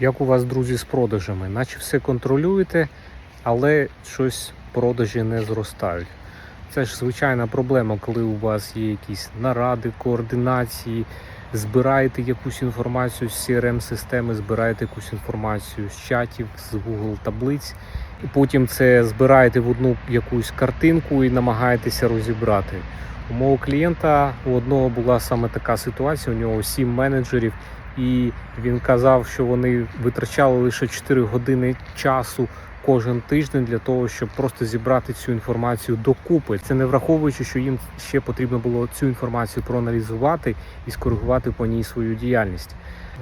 Як у вас, друзі, з продажами? Наче все контролюєте, але щось продажі не зростають. Це ж звичайна проблема, коли у вас є якісь наради, координації, збираєте якусь інформацію з CRM-системи, збираєте якусь інформацію з чатів, з Google таблиць, і потім це збираєте в одну якусь картинку і намагаєтеся розібрати. У мого клієнта у одного була саме така ситуація. У нього сім менеджерів, і він казав, що вони витрачали лише 4 години часу кожен тиждень для того, щоб просто зібрати цю інформацію докупи. Це не враховуючи, що їм ще потрібно було цю інформацію проаналізувати і скоригувати по ній свою діяльність.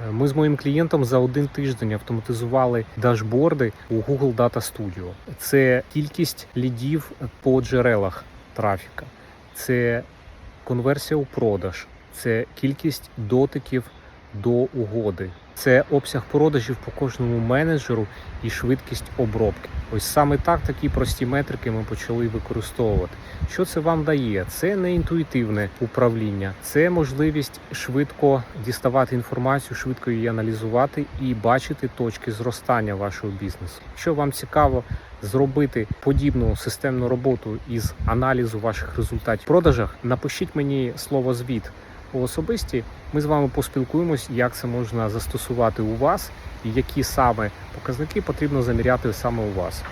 Е, Ми з моїм клієнтом за один тиждень автоматизували дашборди у Google Data Studio. Це кількість лідів по джерелах трафіка, це конверсія у продаж, це кількість дотиків до угоди, це обсяг продажів по кожному менеджеру і швидкість обробки. Ось саме так такі прості метрики ми почали використовувати. Що це вам дає? Це не інтуїтивне управління, це можливість швидко діставати інформацію, швидко її аналізувати і бачити точки зростання вашого бізнесу. Якщо вам цікаво зробити подібну системну роботу із аналізу ваших результатів в продажах, напишіть мені слово звіт у особисті. Ми з вами поспілкуємось, як це можна застосувати у вас і які саме показники потрібно заміряти саме у вас.